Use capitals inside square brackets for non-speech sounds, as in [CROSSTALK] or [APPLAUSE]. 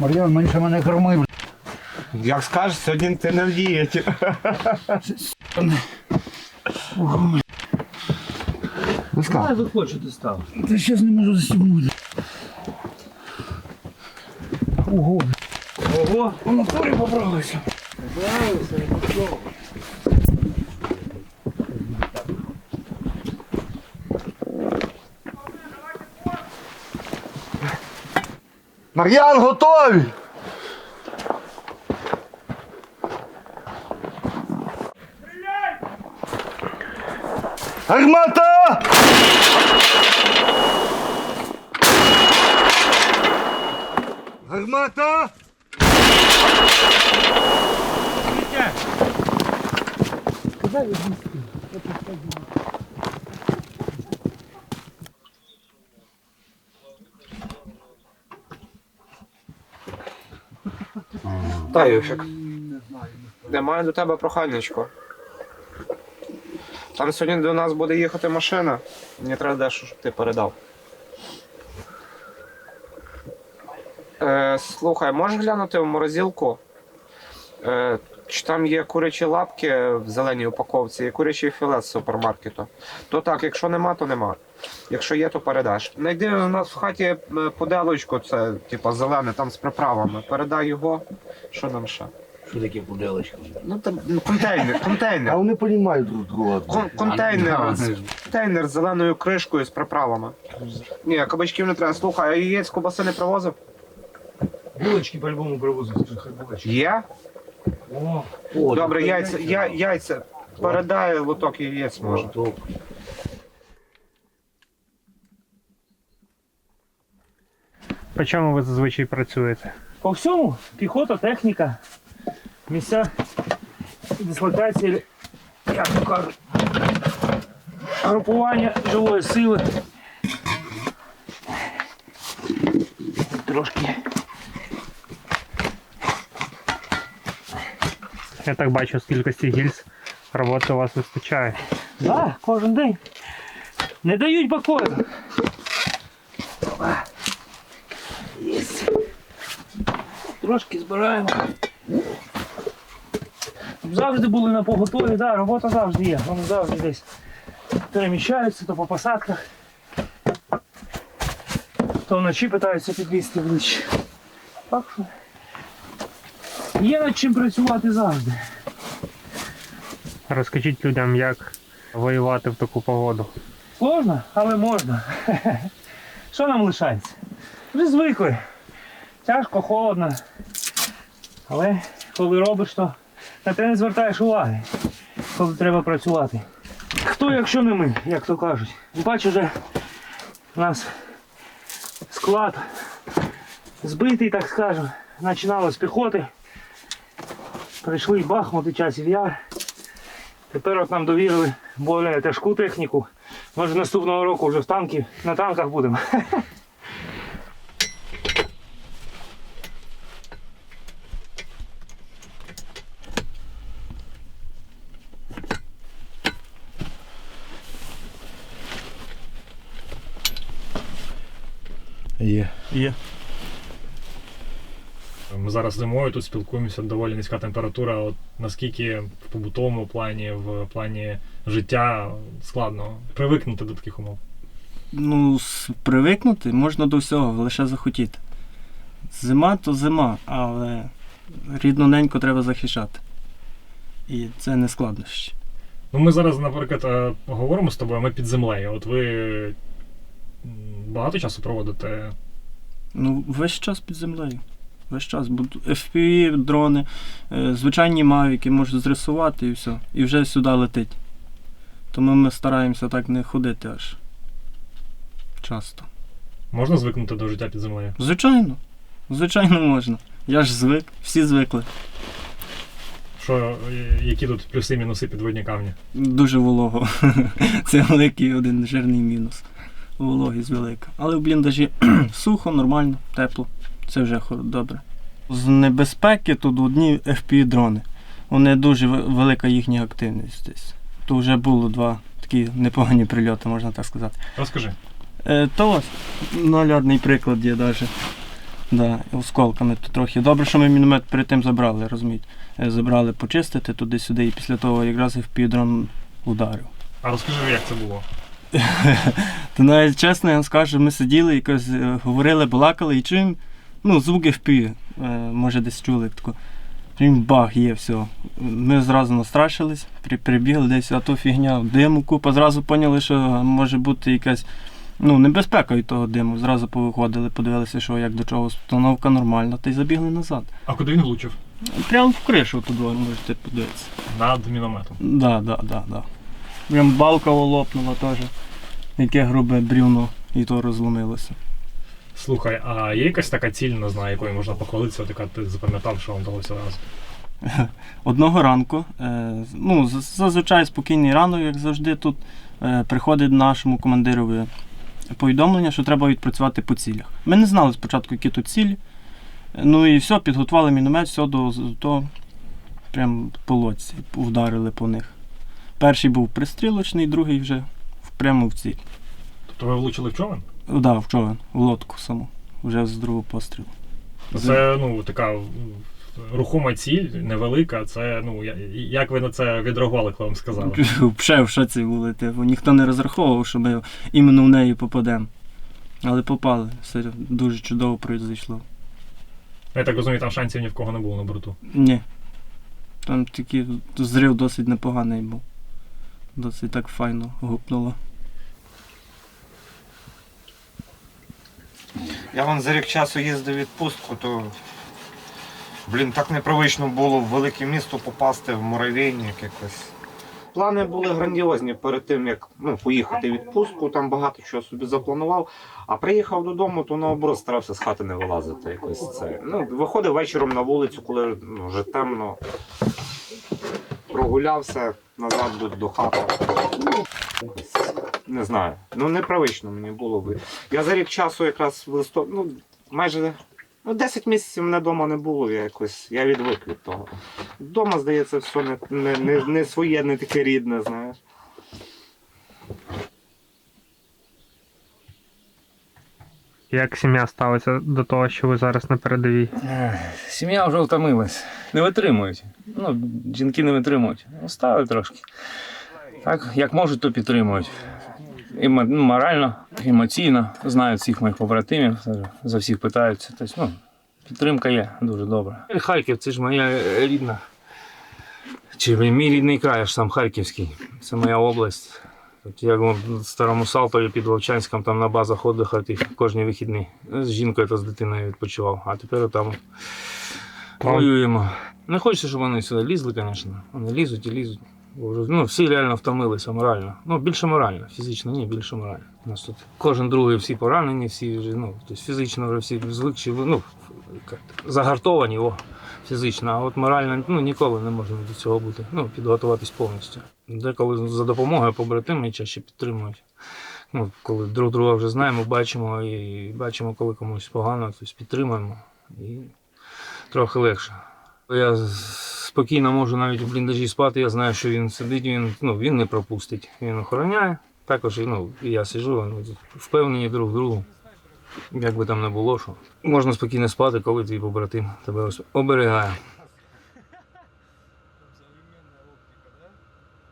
Мар'ян, менше мене кормив. Як скажеш, сьогодні ти не в дієті. Давай виходь, що ти став. Та щас не можу застібнути. Ого, Ого, в натурі поправився. Мар'ян, готові! Гармата! Гармата! Та, Юфік. Я маю до тебе проханнячко. Там сьогодні до нас буде їхати машина. Мені треба дещо, щоб ти передав. Е, слухай, можеш глянути в морозилку? Е, чи там є курячі лапки в зеленій упаковці і курячий філет з супермаркету? То так, якщо нема, то нема. Якщо є, то передаш. Найди у нас в хаті е, поделочку, це типа зелене, там з приправами. Передай його. Що нам ще? Що таке пуделочка? Ну там ну, контейнер, контейнер. А вони розуміють друг друга. Кон- контейнер. Контейнер з зеленою кришкою з приправами. Ні, кабачків не треба. Слухай, а яєць кубаси не привозив? булочки по-любому привозять. Є? О, Добре, яйця, я, яйця. Передай лоток яєць може. По чому ви зазвичай працюєте? По всьому піхота, техніка, місця дислокації, як то кажуть, групування живої сили. Трошки. Я так бачу, з кількості гільз роботи у вас вистачає. Да, кожен день. Не дають. Єсть. Трошки збираємо. Завжди були на поготові, да, робота завжди є. Вони завжди десь переміщаються, то по посадках. То вночі питаються підвісти ближче. Так що є над чим працювати завжди. Розкажіть людям, як воювати в таку погоду. Сложно, але можна. [LAUGHS] Що нам лишається? Вже звикли. Тяжко, холодно. Але коли робиш, то на те не звертаєш уваги, коли треба працювати. Хто, якщо не ми, як то кажуть. Бачу, вже у нас склад збитий, так скажемо. Починали з піхоти. Прийшли Бахмут і часів яр. Тепер от нам довірили більш тяжку техніку. Може наступного року вже в танки, на танках будемо. Є. Є. Зараз зимою тут спілкуємося, доволі низька температура. От наскільки в побутовому плані, в плані життя складно привикнути до таких умов. Ну, привикнути можна до всього, лише захотіти. Зима то зима, але рідну неньку треба захищати. І це не складнощі. Ну, ми зараз, наприклад, е, говоримо з тобою, ми під землею. От ви багато часу проводите. Ну, весь час під землею. Весь час. FPV, дрони, е, звичайні мавіки можуть зрисувати і все. І вже сюди летить. Тому ми стараємося так не ходити аж часто. Можна звикнути до життя під землею? Звичайно. Звичайно, можна. Я ж звик, всі звикли. Що, які тут плюси і мінуси підводні камні? Дуже волого. [LAUGHS] Це великий один жирний мінус. Вологість велика. Але в бліндажі [CLEARS THROAT] сухо, нормально, тепло. Це вже добре. З небезпеки тут одні FPV-дрони. Вони дуже велика їхня активність десь. Тут вже було два такі непогані прильоти, можна так сказати. Розкажи. Е, то ось наглядний приклад є навіть. Да, осколками то трохи. Добре, що ми міномет перед тим забрали, розумієте. Е, Забрали почистити туди-сюди, і після того якраз і дрон ударив. А розкажи, як це було? [LAUGHS] То навіть чесно, я вам скажу, ми сиділи, якось е, говорили, балакали і чуємо, ну, звуки впі, е, може десь чули тако. Чуємо бах, є все. Ми зразу настрашились, при, прибігли десь, а то фігня, диму купа, зразу поняли, що може бути якась ну, небезпека від того диму. Зразу повиходили, подивилися, що як до чого, установка нормальна, та й забігли назад. А куди він влучив? Прямо в кришу туди, можете подивитися. Над мінометом. Да, да, да. Прям балка лопнула теж. Яке грубе брівно, і то розломилося. Слухай, а є якась така ціль, не знаю, якою можна похвалитися, така ти запам'ятав, що вам вдалося раз? [LAUGHS] Одного ранку, е, ну, зазвичай спокійний ранок, як завжди, тут е, приходить нашому командирові повідомлення, що треба відпрацювати по цілях. Ми не знали спочатку, які тут цілі. Ну і все, підготували міномет, все до то прям по лодці, вдарили по них. Перший був пристрілочний, другий вже прямо в ціль. Тобто ви влучили в човен? Так, да, в човен, в лодку саму, вже з другого пострілу. Це ну така рухома ціль, невелика. Це ну як ви на це відреагували, коли вам сказали? [LAUGHS] Ще в шоці були, типу. Ніхто не розраховував, що ми іменно в неї попадемо. Але попали. Все дуже чудово пройшло. Я так розумію, там шансів ні в кого не було на борту. Ні. Там такий зрив досить непоганий був. Досить так файно гупнуло. Я вон за рік часу їздив відпустку, то блін, так непривично було в велике місто попасти в муравейник якось. Плани були грандіозні перед тим, як ну, поїхати в відпустку, там багато чого собі запланував. А приїхав додому, то наоборот старався з хати не вилазити. Якось це. Ну, виходив вечором на вулицю, коли ну, вже темно. Прогулявся назад до, хати. Ну, не знаю. Ну, непривично мені було би. Я за рік часу якраз в листо... ну, майже ну, 10 місяців мене вдома не було. Я якось я відвик від того. Вдома, здається, все не, не, не, не своє, не таке рідне, знаєш. Як сім'я ставиться до того, що ви зараз на передовій? Сім'я вже втомилась. Не витримують. Ну, жінки не витримують. Устали трошки. Так, як можуть, то підтримують. І ну, морально, емоційно. Знають всіх моїх побратимів, за всіх питаються. Тобто, ну, підтримка є дуже добра. Харків це ж моя рідна. Чи мій рідний край, аж сам Харківський. Це моя область. От я в старому Салтові під Вовчанськом там на базах віддиху кожні вихідні. З жінкою та з дитиною відпочивав. А тепер там воюємо. Не хочеться, щоб вони сюди лізли, звісно. Вони лізуть і лізуть. Вже, Ну, всі реально втомилися морально. Ну, більше морально, фізично ні, більше морально. У нас тут кожен другий всі поранені, всі вже, ну, тобто фізично вже всі звикші, ну, загартовані, о, фізично, а от морально ну, ніколи не можна до цього бути. Ну, підготуватись повністю. Деколи за допомогою побратими чаще підтримують. Ну, коли друг друга вже знаємо, бачимо і бачимо, коли комусь погано, тобто підтримуємо і трохи легше. Я спокійно можу навіть у бліндажі спати, я знаю, що він сидить, він, ну, він не пропустить. Він охороняє. Також ну, я сиджу, ну, впевнені друг другу. Як би там не було, що можна спокійно спати, коли твій побратим тебе оберігає.